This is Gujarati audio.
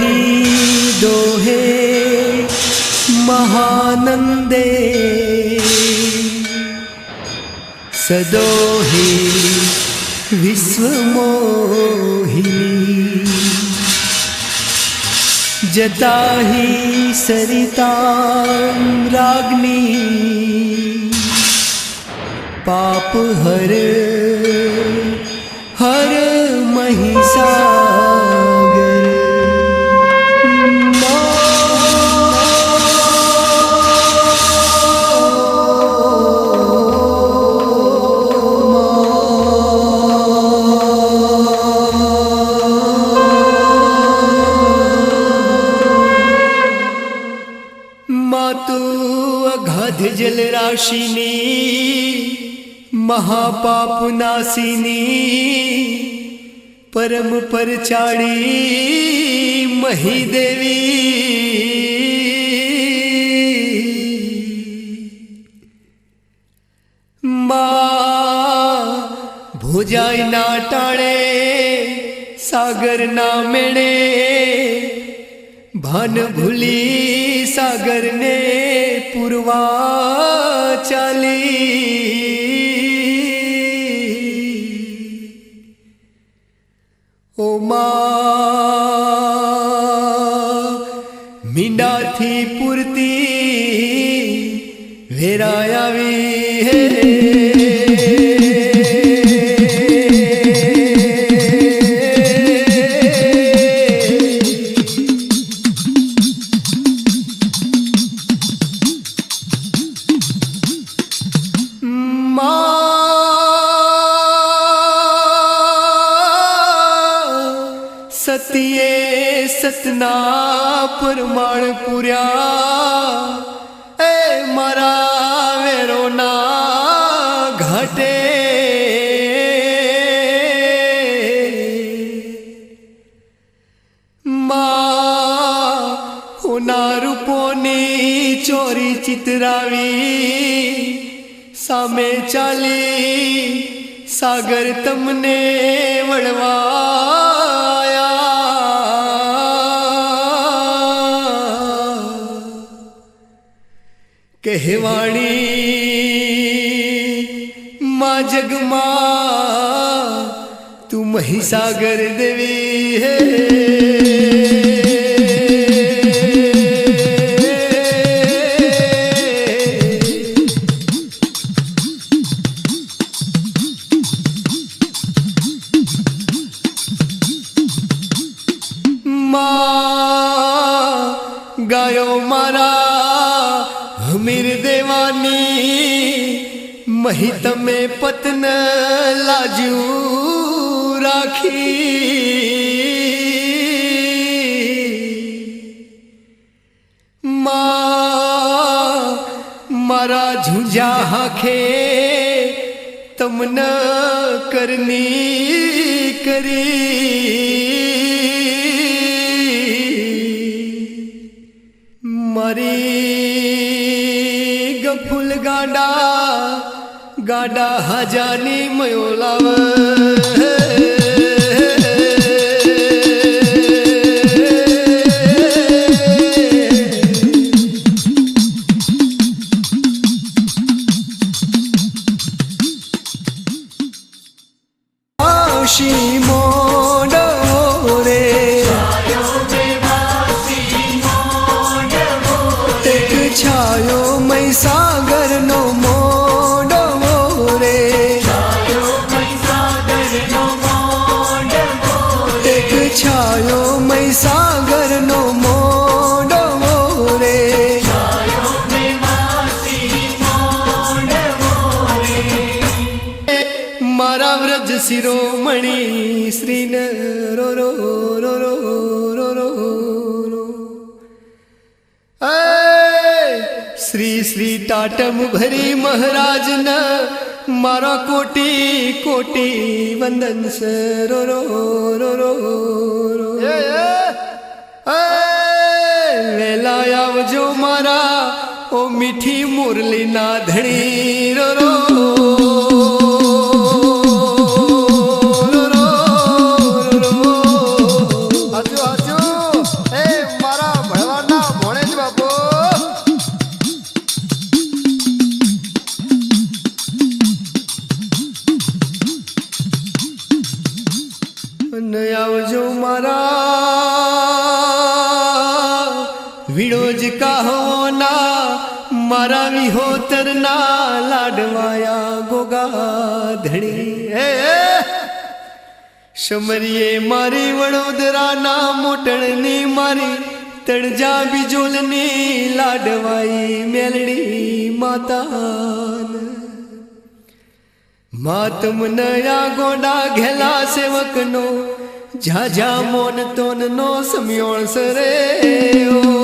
ही दोहे महानन्दे सदोहि विश्वमोहिनी। जताहि सरिता रागिणी पापहर हर महिषा। માતુ અગાધ જલ રાશિની મહાપાપ નાશિની પરમ પરચાળી મહીદેવી મા ભોજાઈ ના ટાળે સાગર ના મેળે ભાન ભૂલી સાગરને પૂરવા ચાલી. ઓ માં મીંડાથી પૂરતી વેરાય આવી સતીએ સતના પ્રમાણ પૂર્યા. એ મારા વેરોના ઘાટે. માં રૂપોની ચોરી ચિતરાવી. સામે ચાલી સાગર તમને વળવાયા કહેવાણી માં જગમાં તું મહીસાગર દેવી હે માં ગાયો મારા હમીર દેવાની મહી તમે પતન લાજુ રાખી. મારા ઝુંઝા હાખે તમને કરની કરી. મારી ગફુલ ગાડા ગાડા હાજાની મયોલાવ શી મોડો શિરોમણી શ્રીન રો રો રો રો રો રો શ્રી શ્રી ટાટમ ભરી મહારાજન મારા કોટી કોટી વંદન સરો રો રો રો રો વેલા આવજો મારા ઓ મીઠી મુરલી ના ધણી રો રો મોના મારા વિહોતરના લાડવાયા ગોગા ધણી. હે સમરીએ મારી વડોદરાના મોટણની મારી, તણજા બીજોલની લાડવાઈ મેલડી માતા માતમ નયા ગોડા ઘેલા સેવકનો, ઝાઝા મોન તોન નો સમયોણ સરે ઓ